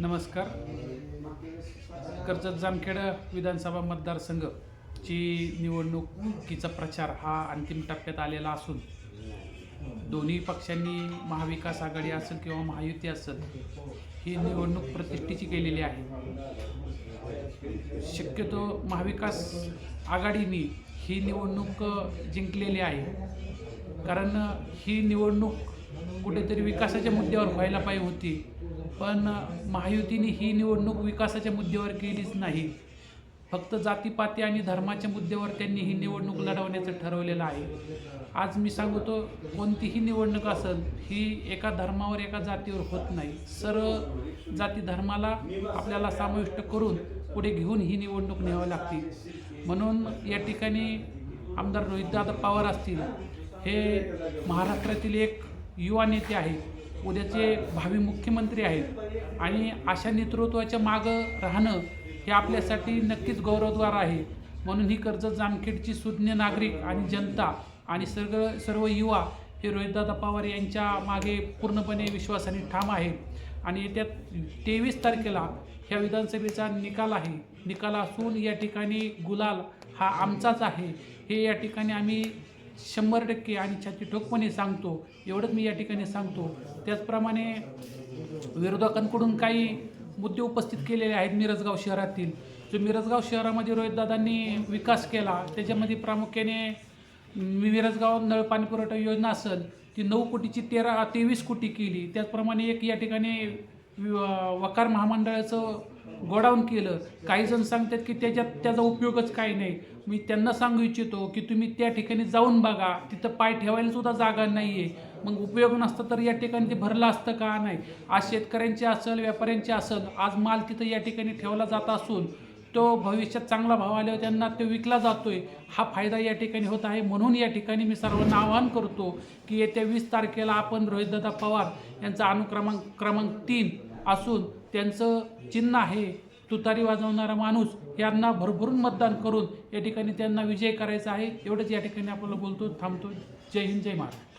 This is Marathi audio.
नमस्कार. कर्जत जामखेड विधानसभा मतदारसंघची निवडणुकीचा प्रचार हा अंतिम टप्प्यात आलेला असून दोन्ही पक्षांनी महाविकास आघाडी असेल किंवा महायुती असेल ही निवडणूक प्रतिष्ठेची केलेली आहे. शक्यतो महाविकास आघाडीने ही निवडणूक जिंकलेली आहे. कारण ही निवडणूक कुठेतरी विकासाच्या मुद्द्यावर व्हायला पाहिजे होती. पण महायुतीने ही निवडणूक विकासाच्या मुद्द्यावर केलीच नाही. फक्त जातीपाती आणि धर्माच्या मुद्द्यावर त्यांनी ही निवडणूक लढवण्याचं ठरवलेलं आहे. आज मी सांगतो कोणतीही निवडणूक असेल ही एका धर्मावर एका जातीवर होत नाही. सर्व जाती धर्माला आपल्याला समाविष्ट करून पुढे घेऊन ही निवडणूक न्यावी लागते. म्हणून या ठिकाणी आमदार रोहितदादा पवार असतील हे महाराष्ट्रातील एक युवा नेते आहेत. उद्याचे भावी मुख्यमंत्री आहेत. आणि अशा नेतृत्वाच्या मागं राहणं हे आपल्यासाठी नक्कीच गौरवद्वार आहे. म्हणून ही कर्जत जामखेडची सुज्ञ नागरिक आणि जनता आणि सर्व सर्व युवा हे रोहितदादा पवार यांच्या मागे पूर्णपणे विश्वासाने ठाम आहे आणि येत्या तेवीस तारखेला ह्या विधानसभेचा निकाल आहे. निकाल असून या ठिकाणी गुलाल हा आमचाच आहे. हे या ठिकाणी आम्ही शंभर टक्के आणि छाती ठोकपणे सांगतो. एवढंच मी या ठिकाणी सांगतो. त्याचप्रमाणे विरोधकांकडून काही मुद्दे उपस्थित केलेले आहेत मिरजगाव शहरातील. जो मिरजगाव शहरामध्ये रोहितदादांनी विकास केला त्याच्यामध्ये प्रामुख्याने मिरजगाव नळ पाणी पुरवठा योजना असेल ती नऊ कोटीची तेरा तेवीस कोटी केली. त्याचप्रमाणे एक या ठिकाणी वि- वकार महामंडळाचं गोडाऊन केलं. काही जण सांगतात की त्याच्यात त्याचा उपयोगच काही नाही. मी त्यांना सांगू इच्छितो की तुम्ही त्या ठिकाणी जाऊन बघा. तिथं पाय ठेवायला सुद्धा जागा नाही आहे मग उपयोग नसता तर या ठिकाणी ते भरलं असतं का? नाही. आज शेतकऱ्यांचे असेल व्यापाऱ्यांचे असेल आज माल तिथं या ठिकाणी ठेवला जात असून तो भविष्यात चांगला भाव आल्यावर त्यांना तो विकला जातोय. हा फायदा या ठिकाणी होत आहे. म्हणून या ठिकाणी मी सर्वांना आवाहन करतो की येत्या वीस तारखेला आपण रोहितदादा पवार यांचा अनुक्रमांक क्रमांक तीन असून त्यांचं चिन्ह आहे तुतारी वाजवणारा माणूस यांना भरभरून मतदान करून या ठिकाणी त्यांना विजय करायचा आहे. एवढंच या ठिकाणी आपल्याला बोलतो थांबतो जय हिंद जय महाराज